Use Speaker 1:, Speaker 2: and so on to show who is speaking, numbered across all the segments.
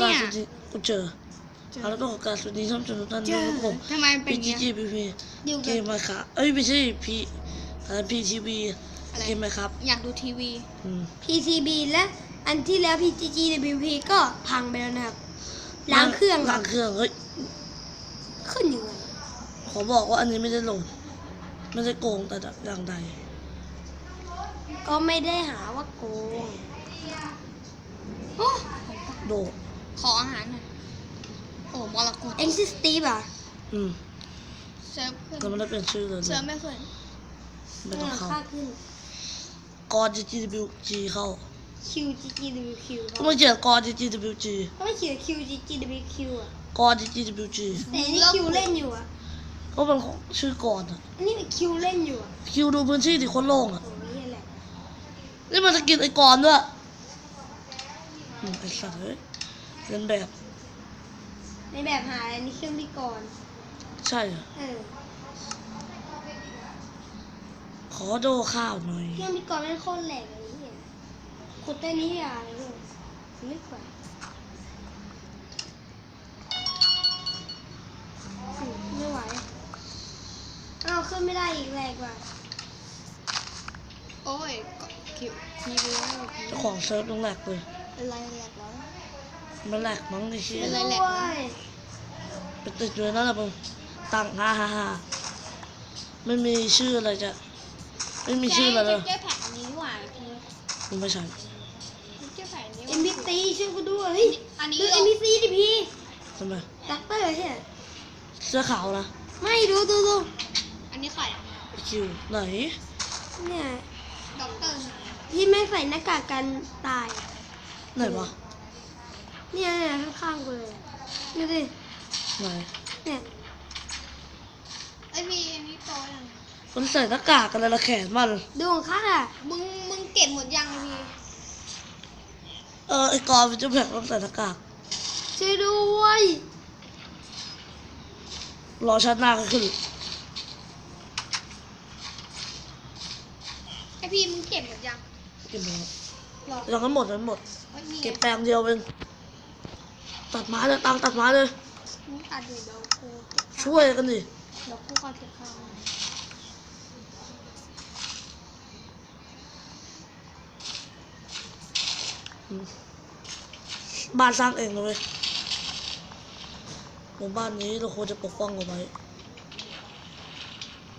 Speaker 1: การ
Speaker 2: เนี่ย
Speaker 1: สวัสดีกูเจอเอาแล้วต้องขอการสวัสดีท่านผู้ชมทุกท่าน
Speaker 2: เจ
Speaker 1: ด้วย
Speaker 2: อ
Speaker 1: ครับผม
Speaker 2: ทำไมมันเป็น
Speaker 1: พี
Speaker 2: อย่าง
Speaker 1: จี
Speaker 2: เงี้ย
Speaker 1: จีพีพี
Speaker 2: อยู่
Speaker 1: เก
Speaker 2: กับ
Speaker 1: มมาค่ะเอ้ยไม่ใช่พีอะไรพีทีวี
Speaker 2: อะไร
Speaker 1: เกมไหมครับ
Speaker 2: อยากดูทีวี
Speaker 1: อืม
Speaker 3: PCB และอันที่แล้ว PGGWP ก็พังไปแล้วนะครับล้างเครื่องค
Speaker 1: ล้า
Speaker 3: รับ
Speaker 1: งเครื่องเฮ้ย
Speaker 3: ขึ้นยังไง
Speaker 1: ขอบอกว่าอันนี้ไม่ได้โหลดไม่ได้โกงแต่อย่างใด
Speaker 3: ก็ไม่ได้หาว่าโกง
Speaker 2: โอ้
Speaker 1: โดด
Speaker 2: ข ออาหารหน่อยโอ้มรกต
Speaker 3: เอ็งซิสตีฟอะ
Speaker 1: อืม
Speaker 2: เซิร์ฟขึ้น
Speaker 1: แต่ไม่ได้เป็นชื่อเลย
Speaker 2: เซิร์ฟไม่ขึ้น
Speaker 1: ไม่ต้องเข้า
Speaker 3: ค่าขึ้น
Speaker 1: กอ GGWG เข้า
Speaker 3: QGGWQ
Speaker 1: ก็ไม่เขียนกอ GGWG
Speaker 3: ก็ไม่เขียน QGGWQ อะ
Speaker 1: กอ GGWG
Speaker 3: แต่อันนี่คิวเล่นอยู่อะ
Speaker 1: ก็เป็นของชื่อก่อนอะ
Speaker 3: อันนี้เป็นคิวเล่นอยู่อะ
Speaker 1: คิวดูพื้นที่ที่คนโล่งอะ
Speaker 3: โอ้ยนี่แหละ
Speaker 1: นี่มันจะกินไอ้ก่อนด้วยอืมไอ้สัตว์เฮ้ย เรียนแบบ
Speaker 3: ในแบบหาอันนี้เครื่องที่ก่อน
Speaker 1: ใช่เหรอ
Speaker 3: เออ
Speaker 1: ขอโดข้าวหน่อย
Speaker 3: เครื่องที่ก่อนมันโคตรแหลกเลยเนี่ยขุดใต้นี้อย่าเลยลูกไม่กว่าอืมไม่ไหวอ้าวขึ้นไม่ได้อีกแหลกว่ะ
Speaker 2: โอ้ยก็คิวทีวีไม่โอเค
Speaker 1: เจ้าของเซิร์ฟต้องแหลกเลย
Speaker 2: เป็นไรแหลกแล้ว
Speaker 1: มันแหลกมั้งไอ้เชี่ย
Speaker 2: เป็นไรแหลก
Speaker 3: ด้วย
Speaker 1: ไปติดอยู่ในนั่นแหละมึงตังฮ่าฮ่าฮ่าไม่มีชื่ออะไรจะไม่มีชื่ออะไรเลย
Speaker 2: เจ๊แผ่นอันนี้ดีกว่าพี่
Speaker 1: มึงไม่ใช่
Speaker 2: เจ๊แผ่นอันนี้
Speaker 3: เอ็มบีซีช่วยกูด้วยเฮ้ย
Speaker 2: อันนี้
Speaker 3: ดูเอ็มบีซีดิพี่
Speaker 1: ทำไม
Speaker 3: ดักเตอร์ใช่ไหม
Speaker 1: เสื้อขาวนะ
Speaker 3: ไม่ดูดูดู
Speaker 2: อันนี้ใครอะ
Speaker 1: ไอ้คิวไหน
Speaker 3: เนี่ย
Speaker 2: ด็อกเตอร์ไหนอะ
Speaker 3: ที่แม่งใส่หน้ากากกันตายอะ
Speaker 1: ไหนวะ
Speaker 3: เนี่ยเนี่ยข้างๆกูเลยอะดูดิ
Speaker 1: ไหน
Speaker 3: เนี่ย
Speaker 2: ไอพี่อันนี้โตยัง
Speaker 1: มันใส่หน้ากากกันเลยละแขนมัน
Speaker 3: ดูของข้าอะ
Speaker 2: มึงมึงเก็บหมดยังไอพี่
Speaker 1: เออไอ้กอนมันจะแผลต้องใส่หน้ากาก
Speaker 3: ช่วยด้วย
Speaker 1: รอชาติหน้าก็ขึ้น
Speaker 2: ไอพี่มึงเก็บหมดยัง
Speaker 1: เก็บหมด
Speaker 2: หรอ
Speaker 1: ยังไม่หมดยังไม่หมด
Speaker 2: ไม่มี
Speaker 1: เก็บแปลงเดียวเอง ตัดไม้เลยตังตัดไม้เลย
Speaker 2: มึงตัดอยู่เดี๋ยวกูเก็บข้าว
Speaker 1: ช่วยกันดิ
Speaker 2: เดี๋ยวกูก่อนเก็บข้าว
Speaker 1: อืมบ้านสร้างเองเลยเว้ยหมู่บ้านนี้เราควรจะปกป้องเอาไว้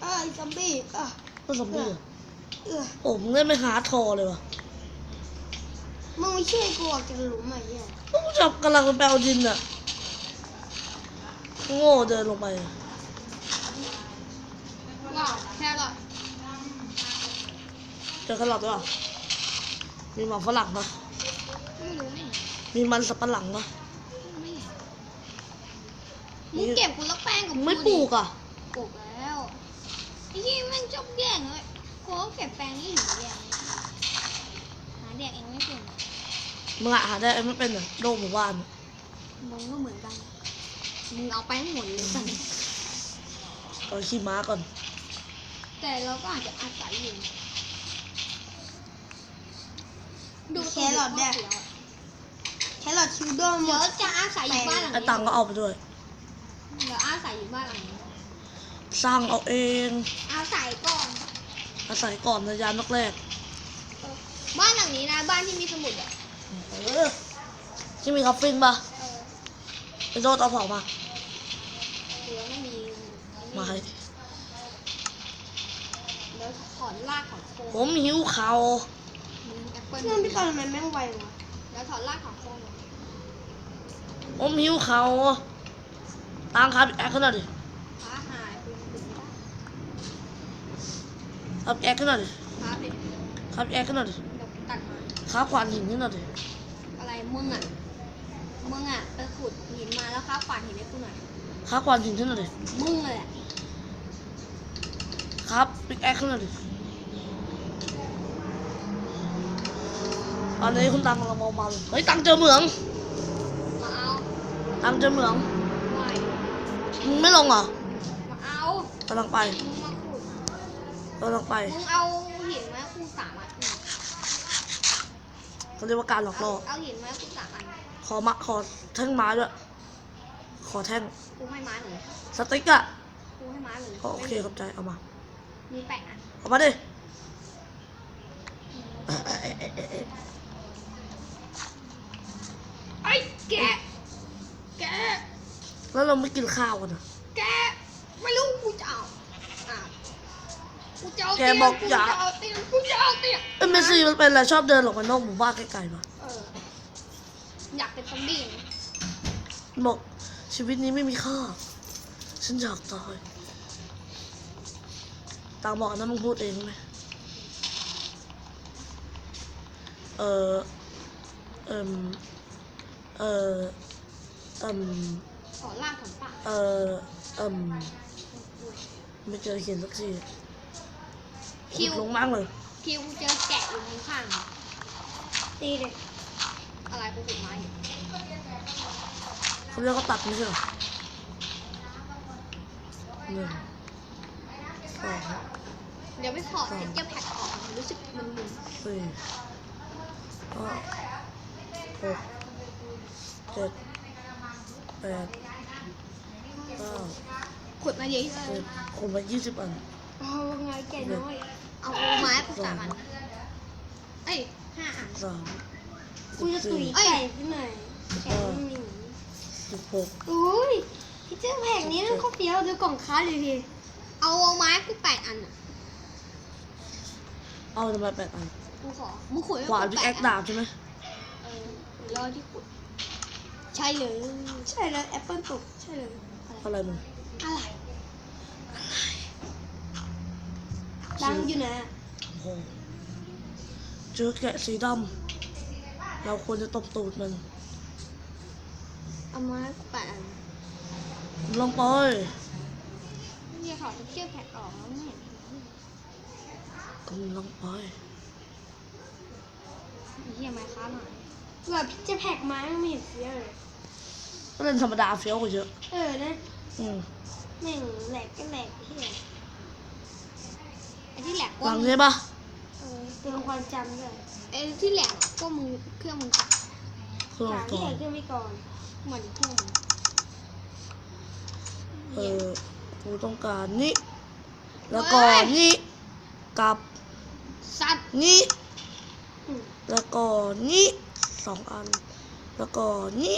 Speaker 3: เอ้ยซอมบี้อะ
Speaker 1: ก็สมบูรณ์
Speaker 3: เออ
Speaker 1: โอ้มึงเล่นไม่หาทอเลยวะ
Speaker 3: มึงไม่ช่วยกูออกจากหลุมอะเนี่ย
Speaker 1: พวกกู จับกำลังไปเอาดินอะโง่เดินลงไปอะ
Speaker 2: ว้าวแค่หรอ
Speaker 1: เจอขลับด้วยมีหมาฝรั่งปะ
Speaker 2: ไม่รู้ไม่เห็น
Speaker 1: มีมันสับปะหลังปะ
Speaker 2: ไม่เห็นมึงเก็บกูแล้วแป้งกับ
Speaker 1: มึง
Speaker 2: กู
Speaker 1: ไม่ปลูกอะ
Speaker 2: ปลูกแล้วไอ้ที่แม่งชอบแย่งเลยกูก็เก็บแป้งนี่หนูแย่งหาแดกเองไม่เป็น
Speaker 1: มึงอะหาได้ไม่เป็นอะโลกหมู่บ้าน
Speaker 2: มึงก็เหมือนกัน มึงเอาไปให้หมดเลยสัน
Speaker 1: เอาขี้ม้าก่อน
Speaker 2: แต่เราก็อาจจะอาศัยอยู่ ดู
Speaker 3: แครอทเนี่ยแครอทชิวด้วมหม
Speaker 2: เดี๋ยว
Speaker 3: ด
Speaker 2: จะอาศัยอยู่บ้านหลัง
Speaker 1: ไอ้
Speaker 2: นี้
Speaker 1: ตังก็เอาไปด้วย
Speaker 2: เดี๋ยวอาศัยอยู่บ้านหลังนี้
Speaker 1: สร้างเอาเอง
Speaker 2: อาศัยก่อน
Speaker 1: อาศัยก่อนในยามแรก
Speaker 2: บ้านหลังนี้นะ บ้านที่มีสมุดอะ
Speaker 1: ๆ เออที่มีคาเฟ่ปะ
Speaker 2: เออ
Speaker 1: ไปโดนเอาเผามา
Speaker 2: เดี๋ยวไม่มี
Speaker 1: มาให้
Speaker 2: เดี๋ยวถอนรากของโคน
Speaker 1: ผมหิวข้าว
Speaker 2: มึงแอปเปิ้ล
Speaker 3: เครื่องพี่ก่อนทำไมแม่งไววะ
Speaker 2: เดี๋ยวถอนรากของโคน
Speaker 1: ผมหิวข้าวตังครับแอคขนาดดิ
Speaker 2: ฟ้าหายไปถึงได้
Speaker 1: ครับแอคขนาดดิ
Speaker 2: ฟ้าไป
Speaker 1: ครับแอคขนาดดิ
Speaker 2: เดี๋ยวตัดมา
Speaker 1: ครับขวานหินขนาดดิ
Speaker 2: อะไร มึงอะ มึงอะไปขุดหินมาแล้วครับปาดหินให้กูหน่อย
Speaker 1: ครับขวานหินขนาดดิ
Speaker 2: มึงเลยอะ
Speaker 1: ครับปิกแอคขนาดดิตอนนี้คุณตังกำลังมองมาเลยเฮ้ยตังเจอเหมือง
Speaker 2: มาเอา
Speaker 1: ตังเจอเหมือง
Speaker 2: ไม่
Speaker 1: มึงไม่ลงเหรอ
Speaker 2: มาเอา
Speaker 1: กำลังไป
Speaker 2: มึงมาขุด
Speaker 1: กำลังไป
Speaker 2: มึงเอาหินมาให้กูสามอัน
Speaker 1: เขาเรียกว่าการหลอกล่อ
Speaker 2: เอาหินมาให้กูสามอัน
Speaker 1: ขขอมาขอแท่งไม้ด้วยขอแท่ง
Speaker 2: กูให้ไม้หนึ่ง
Speaker 1: สติ๊กอะ
Speaker 2: กูให้ไม้หนึ่ง
Speaker 1: โอเคขอบใจเอามา
Speaker 2: มีแปะอัน
Speaker 1: เอามาดิ
Speaker 2: ไอ้แกะแกะ
Speaker 1: แล้วเราไม่กินข้าวกันอะ
Speaker 2: แกะไม่รู้กูจะเอาอะกูจะเอา
Speaker 1: แก
Speaker 2: เตียง
Speaker 1: บอก
Speaker 2: กู
Speaker 1: อย่า
Speaker 2: จะเอาเตียงกูจะเอาเตียง
Speaker 1: เอ้ยเมสซี่มันเป็นอะไรชอบเดินหลงไปนอกหมู่บ้านไกลๆมา
Speaker 2: เอออยากเป็นซอมบี้ไง
Speaker 1: บอกชีวิตนี้ไม่มีค่า ฉันอยากตายตาบอกอันนั้นมึงพูดเองไหมเออเอ่มเออเอ่ม
Speaker 2: ขอลากของป่า
Speaker 1: เออเอ่มไม่เจอเขียนสักที
Speaker 2: คิว
Speaker 1: ลงมากเลย
Speaker 2: คิวกูเจอแกะอยู่ข้าง
Speaker 3: ตีเลย
Speaker 2: ๆอะไรกูขุดไม้อยู่
Speaker 1: เขาเรียกว่าตัดไม่ใช่เหรอหนึ่งสอง
Speaker 2: เดี๋ยวไปถอดเทคเจอร์แพ็คออกรู้สึกมันมึน
Speaker 1: สี่ห้าหกเจ็ดแปดเก้า
Speaker 2: ขุดมาเยอะที่สุ
Speaker 1: สิ
Speaker 2: ด
Speaker 1: บคงไปยี่สิบอัน
Speaker 3: เอาไงแกน้อย
Speaker 2: เอาไม้กูสามอันเอ้ยห้าอัน
Speaker 1: สาม
Speaker 3: กูจะตุ๋ยไก่ขึ้นหน่อยแกไม่มี
Speaker 1: สิบหก
Speaker 3: อุ้ยพี่เจ้าแผงนี้มันก็เฟี้ยวดูกล่องค้าเลยพี่
Speaker 2: เอาไม้กูแปดอันอะ
Speaker 1: เอาทำไมแปดอัน
Speaker 2: กูขอมึงขุดให้
Speaker 1: ขวาน
Speaker 2: กู
Speaker 1: พิก
Speaker 2: แป
Speaker 1: แอค
Speaker 2: อัน
Speaker 1: ดาบใช่ไหม
Speaker 2: เออรอที่ขุดใช่เลย
Speaker 3: ใช่เลยแอปเปิลตกใช่เลย
Speaker 1: อะไรมึง
Speaker 2: อะไร
Speaker 3: ดังอยู่นะ
Speaker 1: โอ้โหเจอแกะสีดำเราควรจะตบตูดมัน
Speaker 2: เอาไม้กูแปดอัน
Speaker 1: ลงไป
Speaker 2: เนี่ยขอเทคเจอร์แพ็คออกแล้วไม่เห็น
Speaker 1: กำลังไป
Speaker 2: ไอ้เหี้ยไม้ค้าหน่อย
Speaker 3: แบบพี่เจ้าแผกไม้มันไม่เห็นเฟี้ยวเลย
Speaker 1: ก็เล่นธรรมดาเฟี้ยวกว่าเยอะ
Speaker 3: เออนะ
Speaker 1: อืม
Speaker 3: แม่งแหลกก็แหลกที่ไหน
Speaker 2: ไอ้ที่แหลก
Speaker 1: ห
Speaker 2: ว่า
Speaker 1: ลัง
Speaker 2: มึง
Speaker 1: ใช่ปะ
Speaker 3: เออเตือนความจำด้วย
Speaker 2: ไอ้ที่แหลกก็มึงเครื่องมึงจับ
Speaker 1: เครื่อง
Speaker 3: ถาม
Speaker 1: ก่
Speaker 3: ที่
Speaker 1: อ
Speaker 3: ไหน
Speaker 1: น
Speaker 3: ขึ้นไปก่อน
Speaker 2: เหมือนเครื่องมึง
Speaker 1: เออกูต้องการนี้แล้วก็นี้กับ
Speaker 2: สัตว์
Speaker 1: นี้
Speaker 3: อืม
Speaker 1: แล้วก็นี้สองอัน แล้วก็นี้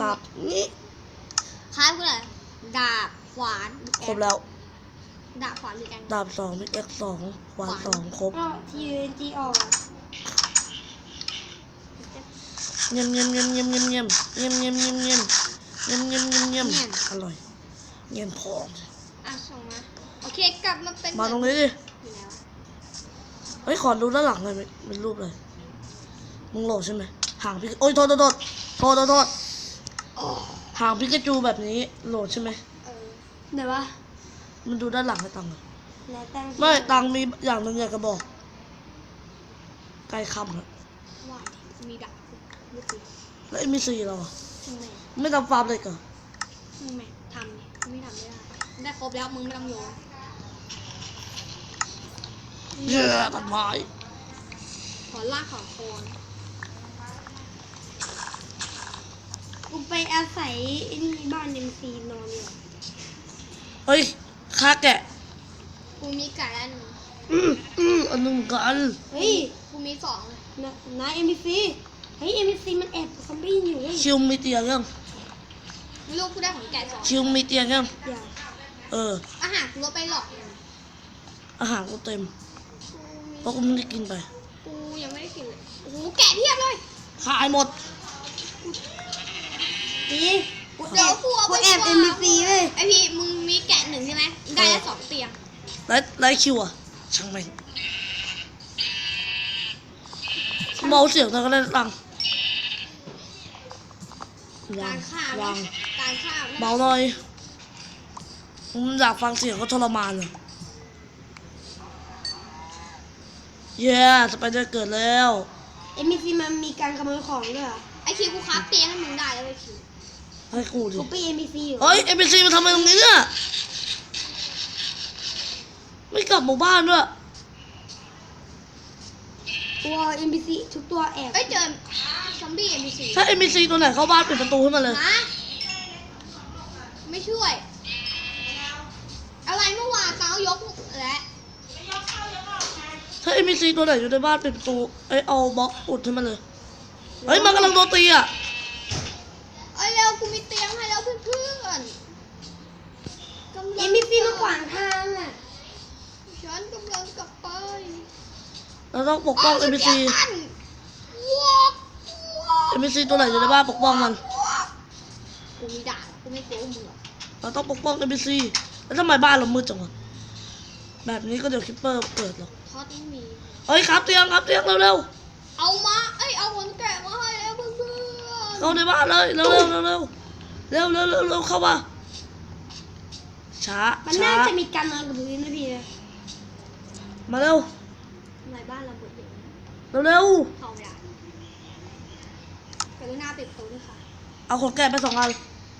Speaker 1: กับนี้
Speaker 2: ค้ายกูเลยดาบขวาน
Speaker 1: ครบแล้ว
Speaker 2: ดาบขวานหรือแอง
Speaker 1: ดาบสองมิกเอ็กสองขวานสองครบ
Speaker 3: ก็ทีเอ็นจีออกอะ
Speaker 1: เงียบเงียบเงียบเงียบเงียบเงียบเงียบเงียบเงียบเงียบเงียบเงียบเงียบเงียบอร่อยเงียบพอ
Speaker 2: อะส่งมาโอเคกลับมาเป็น
Speaker 1: มาตรงนี้ดิ
Speaker 2: อยู่แล้ว
Speaker 1: เฮ้ยขอดูด้านหลังเลยเป็นรูปเลยมึงโหลดใช่ไหมหางพิกโอ้ยโทษโทษโทษโทษโทษโทษ
Speaker 2: โอ้
Speaker 1: หางพิกาจูแบบนี้โหลดใช่ไหม
Speaker 2: เออ
Speaker 3: ไหนวะ
Speaker 1: มันดูด้านหลังให้ตังค์หน่อย
Speaker 3: แล้วตั้ง
Speaker 1: ไม่ตังค์มีอย่างหนึ่งอยากจะบอก ไกลคำอะ
Speaker 2: ว่าดิมีดาบลูกปืน
Speaker 1: แล้วไอ้มีซีเราอะ
Speaker 2: ทำไม
Speaker 1: ไม่ทำฟาร์มเลยก่อน
Speaker 2: ทำไมทำดิไม่ทำไม่ได้ ได้ครบแล้วมึงไม่ต้องโยน
Speaker 1: เย้ตัดไม้
Speaker 2: ขอลากของโคน
Speaker 3: กูไปอาศัยไอ้นี่บ้านเอ็มซีนอนอยู่
Speaker 1: เฮ้ย ฆ่าแกะ
Speaker 2: กูมีไก่อันหนึ่ง
Speaker 1: อืมอืมอันหนึ่งกัน
Speaker 3: เฮ้ย
Speaker 2: กูมีสองเลย
Speaker 3: นะนายเอ็มซีเฮ้ยเอ็มซีมันแอบซอมบี้อยู่เว้ย
Speaker 1: คิวมีเตียงยัง
Speaker 2: ไม่รู้กูได้ของแกะสอง
Speaker 1: คิวมีเตียงยัง
Speaker 3: อย่า
Speaker 1: เออ
Speaker 2: อาหารกูลดไปหลอกหนึ่ง
Speaker 1: อาหารกูเต็ม
Speaker 2: กูมี
Speaker 1: เพราะกูไม่ได้กินไป
Speaker 2: กูยังไม่ได้กินเลยโอ้โหแกะเพียบเลย
Speaker 1: ขายหมด
Speaker 3: ดีกูแอ
Speaker 2: เดี๋ยว
Speaker 3: บ
Speaker 2: กูเอา
Speaker 3: กู
Speaker 2: ไป
Speaker 3: แอบเอ็มซีเว้ย
Speaker 2: ไอพี่มึงมีแกะหนึ่งใช่ไหม ได้แล้วสองเตียง
Speaker 1: ไล่ไล่คิวอะช่างแม่งเบาเสียงแต่ก็ได้ตังค์วากา
Speaker 2: งรฆ่าวา
Speaker 1: ง
Speaker 2: การฆ่า
Speaker 1: เบาหน่อยผมอยากฟังเสียงเขาทรมานเลยเย้สไปเดอร์เกิดแล้ว
Speaker 3: เอ็มซีมันมีการขโมยของด้วยเหรอ
Speaker 2: ไอคิวกูค้าเตียงให้มึงได้แล้วไอคิว
Speaker 1: ให้กูดิ
Speaker 3: กูไปเอ็มซีอยู่
Speaker 1: เฮ้ยเอ็มบีซีมาทำอะไรตรงนี้เนี่ย ไม่กลับหมู่บ้านด้วย
Speaker 3: ตัว NPC ทุกตัวแอบ
Speaker 2: เอ้ยเจอซอมบี้เอ็มบีซี
Speaker 1: ถ้า NPC ตัวไหนเข้าบ้านปิดประตูให้มันเลย
Speaker 2: ฮะไม่ช่วย อะไรเมื่อวานเขายกและ
Speaker 1: ถ้า NPC ตัวไหนอยู่ในบ้านปิดประตูเอ้ยเอาบล็อกอุดให้มันเลย เฮ้ยมันกำลังโดนตีอะ
Speaker 2: เอ้ยเร็วกูมีเตียงให้แล้วเพื่อนๆกำลัง
Speaker 3: เอ็มบีซีมาขวางทางอะ
Speaker 2: ฉันกำลังกลับไป
Speaker 1: เราต้องปกป้องา
Speaker 2: ว
Speaker 1: NPC
Speaker 2: สเก็ตตันวอกวอก
Speaker 1: NPC ตัวไหนอยู่ในบ้านปกป้องมัน
Speaker 2: กูมีดาบกูไม่กลัวมึงหรอก
Speaker 1: เราต้องปกป้อง NPC แล้วทำไมบ้านเรามืดจังวะแบบนี้ก็เดี๋ยวคิปเปอร์เกิดหรอก
Speaker 2: ทอดนี่มี
Speaker 1: เฮ้ยครับเตียงครับเตียงเร็ว
Speaker 2: เอามาเอ้ยเอาขนแกะมาให้แล้วเพื่อน
Speaker 1: ๆเข้าในบ้านเลยเร็วๆเร็วๆเร็วเร็วเร็วเร็วเร็วเข้ามาช้า
Speaker 3: มัน
Speaker 1: ช้า
Speaker 3: น่าจะมีการนอนกับพื้นนะพี่นะ
Speaker 1: มาเร็ว
Speaker 2: ๆในบ้านเราเปิดอยู่
Speaker 1: เร็วเร็ว
Speaker 2: เข้าไม่ได้กรุณาปิดประตูด้วยค่ะ
Speaker 1: เอาขนแกะไปสองอัน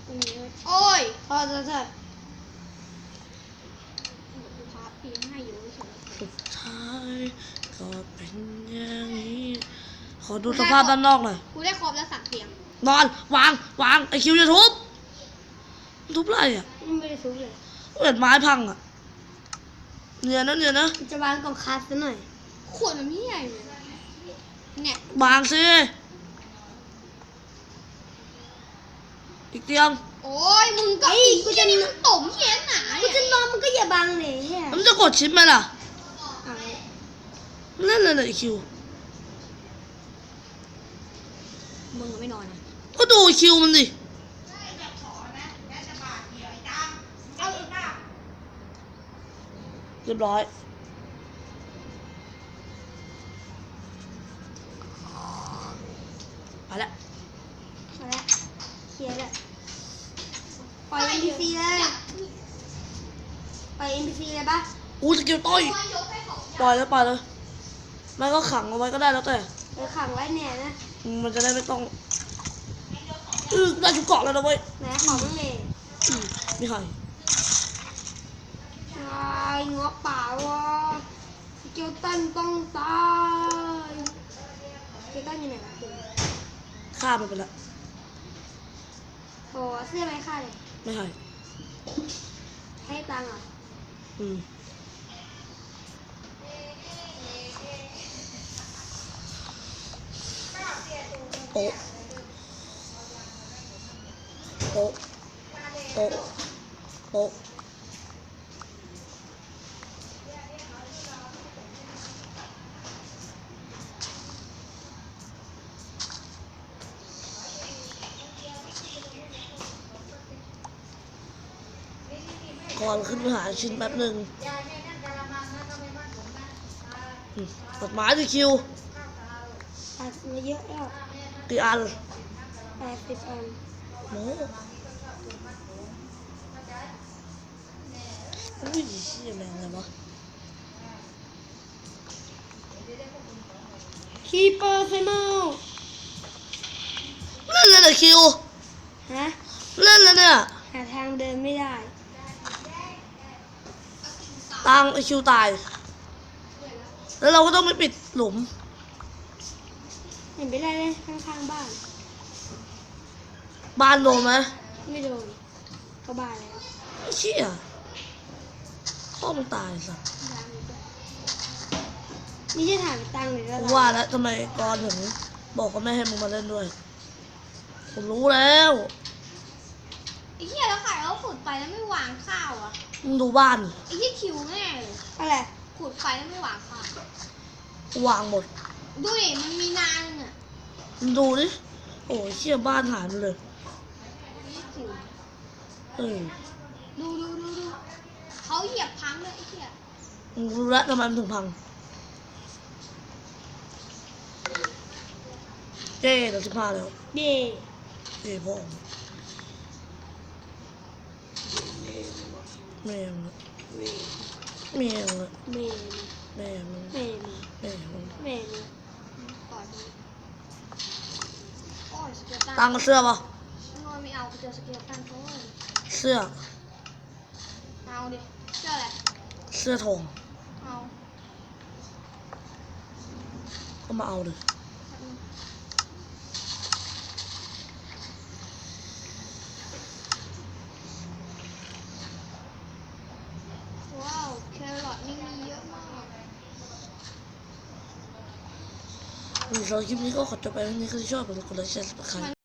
Speaker 2: ตรงนี้เลยโอ้ย
Speaker 3: พอจะจะ
Speaker 2: เดี๋ยวกูพาปีนให้อยู่เฉย
Speaker 1: สุดท้ายก็เป็นอย่างนี้ขอดูสภาพด้านนอกหน่อย
Speaker 2: กูได้ครบแล้วสักเตียง
Speaker 1: นอน วาง วางไอคิวอย่าทุบทุบไรอะ
Speaker 3: ไม่ได้ซุกเลย
Speaker 1: เห็นไม้พังอะ เนียนนะเนียนนะ
Speaker 3: จะวางกล่องคาสซะหน่อย
Speaker 2: ขวดมันไม่ใหญ่เลยเนี่ย
Speaker 1: บางสิอีกเตียง
Speaker 2: โอ้ยมึงก็อีกกูจะนี่มันตมเหี้ยหนา
Speaker 3: กู
Speaker 2: เนี่ย
Speaker 3: จะนอนมันก็อย่าบังเลยเฮีย
Speaker 1: มันจะกดชิปไหมล่ะ
Speaker 3: เอา
Speaker 1: เล่นเลยเลยไอคิว
Speaker 2: มึงไม่นอนนะ
Speaker 1: ก็ดูไอ้คิวมันดิ รียบร้อยไปละ
Speaker 3: เอาละเคลียร์ละปล่อย NPC เลยปล่อย NPC เลยปะ
Speaker 1: อู้สกิลต่อยปล่อยแล้วปล่อยเลยไม่ก็ขังเอาไว้ก็ได้แล้วแต่
Speaker 3: เออขังไว้เนี่ยนะ
Speaker 1: มันจะได้ไม่ต้องอือได้ชุดเกาะแล้วนะเว้ย
Speaker 3: ไหนของมึงเลย
Speaker 1: อืมไม่ให้
Speaker 3: ตาย งัวเปล่าวะสเกิลตันต้องตายสเกิลตันอยู่ไหนวะ
Speaker 1: ฆ่ามันไปละ
Speaker 3: โอ้เสื้อไหมค่ะเลย
Speaker 1: ไม่ให้
Speaker 3: ให้ตังค์เหรอ
Speaker 1: อืมโต๊ะโต๊ะโต๊ะโต๊ะ ก่อนขึ้นไปหาชิ้นแป๊บหนึ่งอืมกดหมายดิคิว
Speaker 3: ตัดมาเยอะแล้ว
Speaker 1: กี่อัน
Speaker 3: แปดสิบอัน
Speaker 1: โอ้อุ้ยเชี่ยแมงอะไรวะ
Speaker 3: คีเปอร์ไซมอล
Speaker 1: เล่นเลยเนี่ยคิว
Speaker 3: ฮะ
Speaker 1: เล่นเลยเนี่ย
Speaker 3: หาทางเดินไม่ได้
Speaker 1: ตังไอคิวตาย แล้วเราก็ต้องไปปิดหลุม
Speaker 3: เห็นไปได้เลยข้างๆบ้าน
Speaker 1: บ้านโดนไหม
Speaker 3: ไม่โดนก็บ้านแล้ว
Speaker 1: ไอ้เชี่ยพ่อมันตายสัส
Speaker 3: นี่จะถามตังค์หรืออะไร
Speaker 1: กูว่าแล้วทำไมกรถึงบอกว่าไม่ให้มึงมาเล่นด้วย ผมรู้แล้ว
Speaker 2: ไอ้เหี้ยแล้วขายแล้วขุดไปแล้วไม่วางข้าวอะ
Speaker 1: มึงดูบ้านดิ
Speaker 2: ไอ้เหี้ยคิวแน่เลย
Speaker 3: อะไร
Speaker 2: ขุดไปแล้วไม่วางข้าว
Speaker 1: กูวางหมด
Speaker 2: ดูดิมันมีนานนึงอะ
Speaker 1: มึงดูดิโอ้ยเชี่ยบ้านหายไปเลย
Speaker 2: ไอ้เหี้ยคิว
Speaker 1: เออ
Speaker 2: ดูดูดูดูเขาเหยียบพังเลยไอ้เหี้ย
Speaker 1: มึงรู้แล้วทำไมมันถึงพังเจ๊เดี๋ยวสิบห้าแล้ว
Speaker 3: เย่
Speaker 1: เจ๊พ่อ
Speaker 2: 没有了，没
Speaker 1: 有了，没有了，没有了，没有了，没有了，没有了。当个事吧。是啊。是桶。好。我们的。vlog gibi ook op een nieuwe job. Ik wil het zelf gaan.